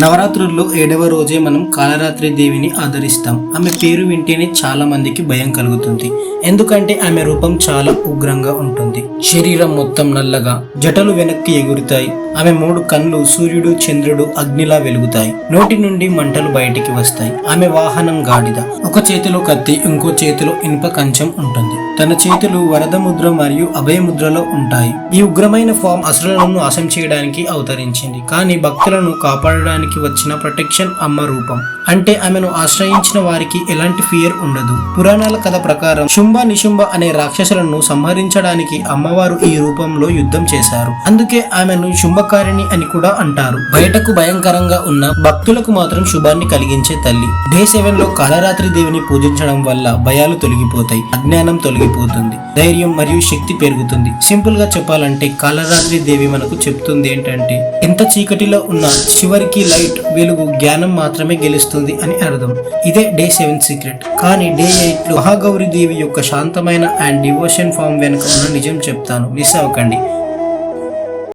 నవరాత్రుల్లో ఏడవ రోజే మనం కాలరాత్రి దేవిని ఆదరిస్తాం. ఆమె పేరు వింటేనే చాలామందికి భయం కలుగుతుంది. ఎందుకంటే ఆమె రూపం చాలా ఉగ్రంగా ఉంటుంది. శరీరం మొత్తం నల్లగా జటలు వెనక్కి ఎగురుతాయి. ఆమె మూడు కళ్ళు సూర్యుడు చంద్రుడు అగ్నిలా వెలుగుతాయి. నోటి నుండి మంటలు బయటికి వస్తాయి. ఆమె వాహనం గాడిద. ఒక చేతిలో కత్తి ఇంకో చేతిలో ఇనుప కంచం ఉంటుంది. తన చేతులు వరద ముద్ర మరియు అభయ ముద్రలో ఉంటాయి. ఈ ఉగ్రమైన ఫామ్ అసురులను నాశం చేయడానికి అవతరించింది. కానీ భక్తులను కాపాడడానికి వచ్చిన ప్రొటెక్షన్ అమ్మ రూపం. అంటే ఆమెను ఆశ్రయించిన వారికి ఎలాంటి ఫియర్ ఉండదు. పురాణాల కథ ప్రకారం శుంభ నిశుంభ అనే రాక్షసులను సంహరించడానికి అమ్మవారు ఈ రూపంలో యుద్ధం చేశారు. అందుకే ఆమెను శుంభకారిణి అని కూడా అంటారు. బయటకు భయంకరంగా ఉన్న భక్తులకు మాత్రం శుభాన్ని కలిగించే తల్లి. డే సెవెన్లో కాలరాత్రి దేవిని పూజించడం వల్ల భయాలు తొలగిపోతాయి. అజ్ఞానం తొలగిపోతుంది. ధైర్యం మరియు శక్తి పెరుగుతుంది. సింపుల్గా చెప్పాలంటే కాలరాత్రి దేవి మనకు చెప్తుంది ఏంటంటే ఎంత చీకటిలో ఉన్న చివరికి లైట్ వెలుగు జ్ఞానం మాత్రమే గెలుస్తుంది అని అర్థం. ఇదే డే సెవెన్ సీక్రెట్. కానీ డే ఎయిట్లో మహాగౌరి దేవి యొక్క శాంతమైన అండ్ డివోషన్ ఫామ్ వెనుక ఉన్న నిజం చెప్తాను. మిస్ అవ్వకండి.